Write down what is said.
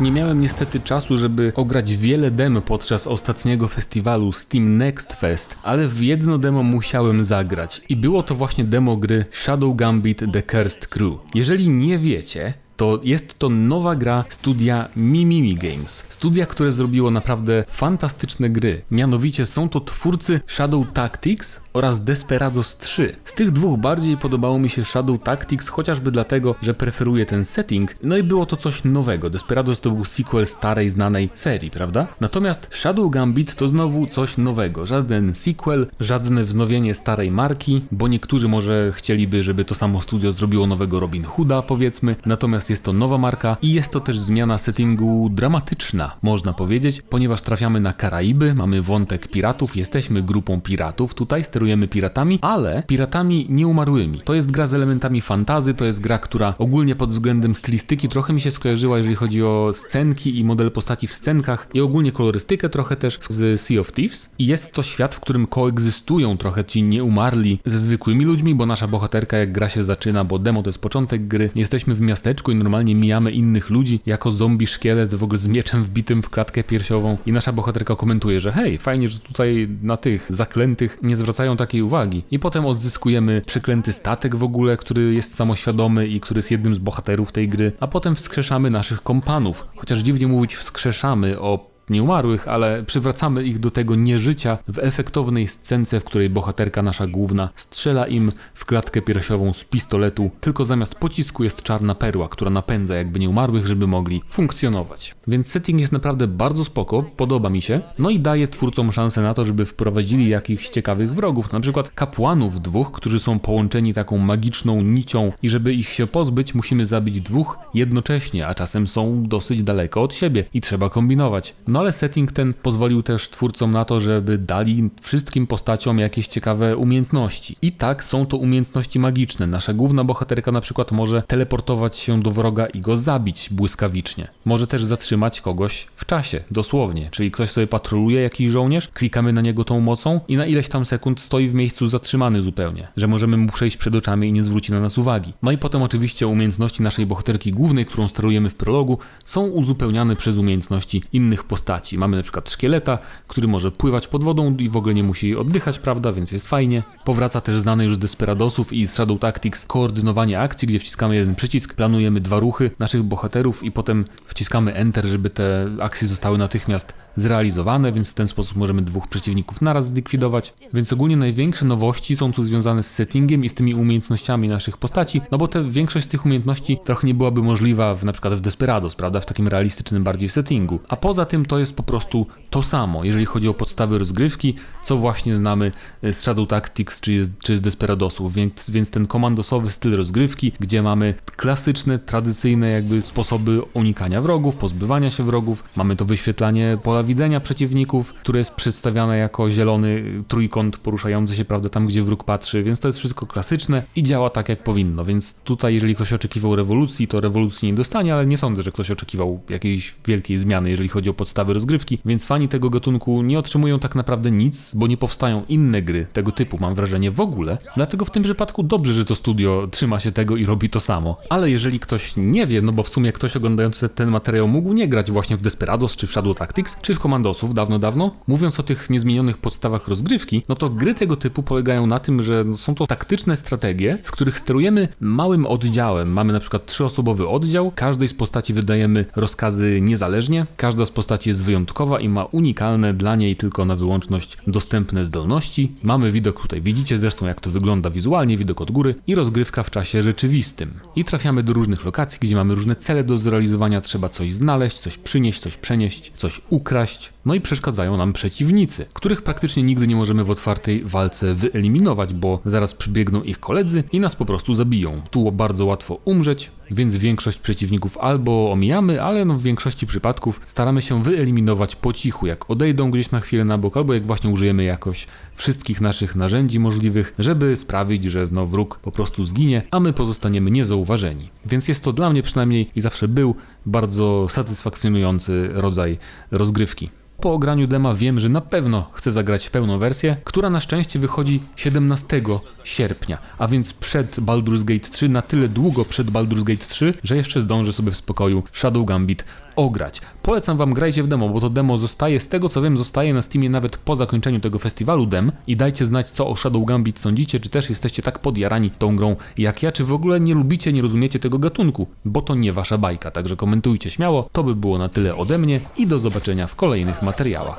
Nie miałem niestety czasu, żeby ograć wiele demo podczas ostatniego festiwalu Steam Next Fest, ale w jedno demo musiałem zagrać i było to właśnie demo gry Shadow Gambit The Cursed Crew. Jeżeli nie wiecie, to jest to nowa gra studia Mimimi Games. Studia, które zrobiło naprawdę fantastyczne gry. Mianowicie są to twórcy Shadow Tactics oraz Desperados 3. Z tych dwóch bardziej podobało mi się Shadow Tactics, chociażby dlatego, że preferuję ten setting, no i było to coś nowego. Desperados to był sequel starej, znanej serii, prawda? Natomiast Shadow Gambit to znowu coś nowego. Żaden sequel, żadne wznowienie starej marki, bo niektórzy może chcieliby, żeby to samo studio zrobiło nowego Robin Hooda, powiedzmy. Natomiast jest to nowa marka i jest to też zmiana settingu dramatyczna, można powiedzieć, ponieważ trafiamy na Karaiby, mamy wątek piratów, jesteśmy grupą piratów, tutaj sterujemy piratami, ale piratami nieumarłymi. To jest gra z elementami fantazy, to jest gra, która ogólnie pod względem stylistyki trochę mi się skojarzyła, jeżeli chodzi o scenki i model postaci w scenkach i ogólnie kolorystykę trochę też z Sea of Thieves. I jest to świat, w którym koegzystują trochę ci nieumarli ze zwykłymi ludźmi, bo nasza bohaterka jak gra się zaczyna, bo demo to jest początek gry, jesteśmy w miasteczku i normalnie mijamy innych ludzi jako zombie szkielet w ogóle z mieczem wbitym w klatkę piersiową i nasza bohaterka komentuje, że hej, fajnie, że tutaj na tych zaklętych nie zwracają takiej uwagi. I potem odzyskujemy przeklęty statek w ogóle, który jest samoświadomy i który jest jednym z bohaterów tej gry, a potem wskrzeszamy naszych kompanów. Chociaż dziwnie mówić wskrzeszamy o nieumarłych, ale przywracamy ich do tego nieżycia w efektownej scence, w której bohaterka nasza główna strzela im w klatkę piersiową z pistoletu, tylko zamiast pocisku jest czarna perła, która napędza jakby nieumarłych, żeby mogli funkcjonować. Więc setting jest naprawdę bardzo spoko, podoba mi się, no i daje twórcom szansę na to, żeby wprowadzili jakichś ciekawych wrogów, na przykład kapłanów dwóch, którzy są połączeni taką magiczną nicią i żeby ich się pozbyć, musimy zabić dwóch jednocześnie, a czasem są dosyć daleko od siebie i trzeba kombinować. No ale setting ten pozwolił też twórcom na to, żeby dali wszystkim postaciom jakieś ciekawe umiejętności. I tak są to umiejętności magiczne. Nasza główna bohaterka na przykład może teleportować się do wroga i go zabić błyskawicznie. Może też zatrzymać kogoś w czasie, dosłownie. Czyli ktoś sobie patroluje, jakiś żołnierz, klikamy na niego tą mocą i na ileś tam sekund stoi w miejscu zatrzymany zupełnie. Że możemy mu przejść przed oczami i nie zwróci na nas uwagi. No i potem oczywiście umiejętności naszej bohaterki głównej, którą sterujemy w prologu, są uzupełniane przez umiejętności innych postaci. Mamy na przykład szkieleta, który może pływać pod wodą i w ogóle nie musi oddychać, prawda, więc jest fajnie. Powraca też znany już z Desperadosów i z Shadow Tactics koordynowanie akcji, gdzie wciskamy jeden przycisk, planujemy dwa ruchy naszych bohaterów i potem wciskamy Enter, żeby te akcje zostały natychmiast zrealizowane, więc w ten sposób możemy dwóch przeciwników naraz zlikwidować. Więc ogólnie największe nowości są tu związane z settingiem i z tymi umiejętnościami naszych postaci, no bo te, większość z tych umiejętności trochę nie byłaby możliwa w, na przykład w Desperados, prawda, w takim realistycznym bardziej settingu. A poza tym to jest po prostu to samo, jeżeli chodzi o podstawy rozgrywki, co właśnie znamy z Shadow Tactics czy, czy z Desperadosów, więc, więc ten komandosowy styl rozgrywki, gdzie mamy klasyczne, tradycyjne jakby sposoby unikania wrogów, pozbywania się wrogów, mamy to wyświetlanie pola widzenia przeciwników, które jest przedstawiane jako zielony trójkąt poruszający się, prawda, tam gdzie wróg patrzy, więc to jest wszystko klasyczne i działa tak jak powinno, więc tutaj jeżeli ktoś oczekiwał rewolucji, to rewolucji nie dostanie, ale nie sądzę, że ktoś oczekiwał jakiejś wielkiej zmiany, jeżeli chodzi o podstawy rozgrywki, więc fani tego gatunku nie otrzymują tak naprawdę nic, bo nie powstają inne gry tego typu, mam wrażenie, w ogóle, dlatego w tym przypadku dobrze, że to studio trzyma się tego i robi to samo. Ale jeżeli ktoś nie wie, no bo w sumie ktoś oglądający ten materiał mógł nie grać właśnie w Desperados, czy w Shadow Tactics, czy w Commandosów dawno, dawno, mówiąc o tych niezmienionych podstawach rozgrywki, no to gry tego typu polegają na tym, że są to taktyczne strategie, w których sterujemy małym oddziałem. Mamy na przykład trzyosobowy oddział, każdej z postaci wydajemy rozkazy niezależnie, każda z postaci jest wyjątkowa i ma unikalne dla niej tylko na wyłączność dostępne zdolności. Mamy widok tutaj, widzicie zresztą jak to wygląda wizualnie, widok od góry i rozgrywka w czasie rzeczywistym. I trafiamy do różnych lokacji, gdzie mamy różne cele do zrealizowania, trzeba coś znaleźć, coś przynieść, coś przenieść, coś ukraść. No i przeszkadzają nam przeciwnicy, których praktycznie nigdy nie możemy w otwartej walce wyeliminować, bo zaraz przybiegną ich koledzy i nas po prostu zabiją. Tu bardzo łatwo umrzeć, więc większość przeciwników albo omijamy, ale no w większości przypadków staramy się wyeliminować po cichu, jak odejdą gdzieś na chwilę na bok, albo jak właśnie użyjemy jakoś wszystkich naszych narzędzi możliwych, żeby sprawić, że no wróg po prostu zginie, a my pozostaniemy niezauważeni. Więc jest to dla mnie przynajmniej i zawsze był bardzo satysfakcjonujący rodzaj rozgrywki. Ковальский. Po ograniu dema wiem, że na pewno chcę zagrać pełną wersję, która na szczęście wychodzi 17 sierpnia, a więc przed Baldur's Gate 3, na tyle długo przed Baldur's Gate 3, że jeszcze zdążę sobie w spokoju Shadow Gambit ograć. Polecam wam grajcie w demo, bo to demo zostaje, z tego co wiem, zostaje na Steamie nawet po zakończeniu tego festiwalu dem i dajcie znać co o Shadow Gambit sądzicie, czy też jesteście tak podjarani tą grą jak ja, czy w ogóle nie lubicie, nie rozumiecie tego gatunku, bo to nie wasza bajka, także komentujcie śmiało. To by było na tyle ode mnie i do zobaczenia w kolejnych materiałach. матеріалах.